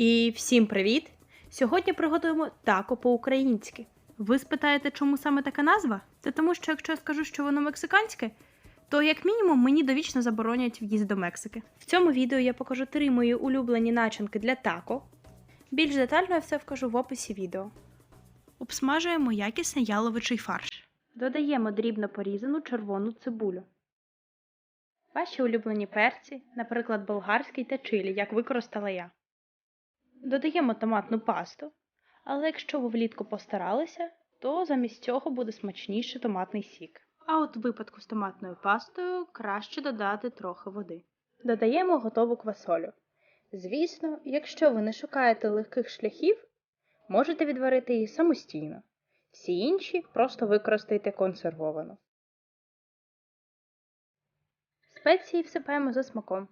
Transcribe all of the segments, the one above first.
І всім привіт! Сьогодні приготуємо тако по-українськи. Ви спитаєте, чому саме така назва? Це тому, що якщо я скажу, що воно мексиканське, то як мінімум мені довічно заборонять в'їзд до Мексики. В цьому відео я покажу три мої улюблені начинки для тако. Більш детально я все вкажу в описі відео. Обсмажуємо якісний яловичий фарш. Додаємо дрібно порізану червону цибулю. Ваші улюблені перці, наприклад, болгарський та чилі, як використала я. Додаємо томатну пасту, але якщо ви влітку постаралися, то замість цього буде смачніше томатний сік. А от в випадку з томатною пастою краще додати трохи води. Додаємо готову квасолю. Звісно, якщо ви не шукаєте легких шляхів, можете відварити її самостійно. Всі інші просто використайте консервовану. Спеції всипаємо за смаком.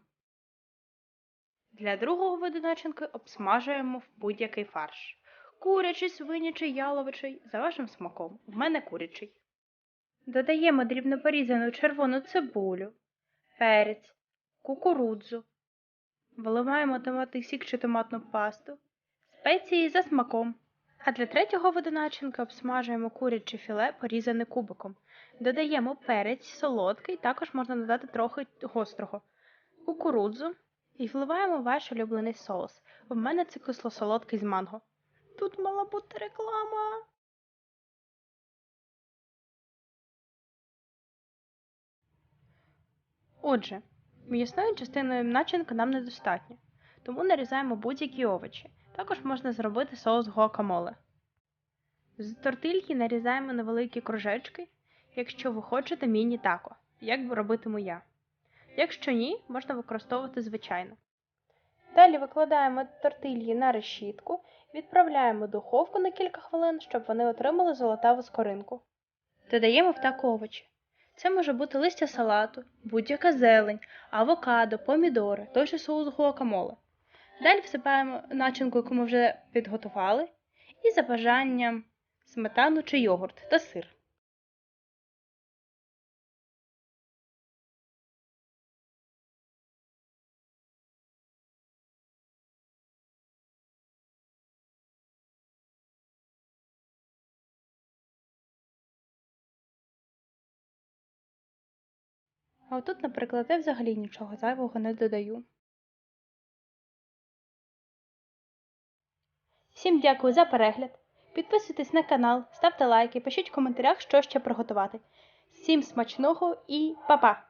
Для другого виду начинки обсмажуємо в будь-який фарш. Курячий, свинячий, яловичий, за вашим смаком. В мене курячий. Додаємо дрібно порізану червону цибулю, перець, кукурудзу. Виливаємо томатний сік чи томатну пасту, спеції за смаком. А для третього виду начинки обсмажуємо куряче філе, порізане кубиком. Додаємо перець солодкий, також можна додати трохи гострого, кукурудзу і вливаємо ваш улюблений соус. В мене це кисло-солодкий з манго. Тут мала бути реклама. Отже, м'ясної частиною начинки нам недостатньо, тому нарізаємо будь-які овочі. Також можна зробити соус гуакамоле. З тортильки нарізаємо невеликі кружечки, якщо ви хочете міні-тако, як робитиму я. Якщо ні, можна використовувати звичайно. Далі викладаємо тортильї на решітку, відправляємо духовку на кілька хвилин, щоб вони отримали золотаву скоринку. Додаємо в тако овочі. Це може бути листя салату, будь-яка зелень, авокадо, помідори, той же соус гуакамоле. Далі всипаємо начинку, яку ми вже підготували, і за бажанням сметану чи йогурт та сир. А отут, наприклад, я взагалі нічого зайвого не додаю. Всім дякую за перегляд. Підписуйтесь на канал, ставте лайки, пишіть в коментарях, що ще приготувати. Всім смачного і па-па!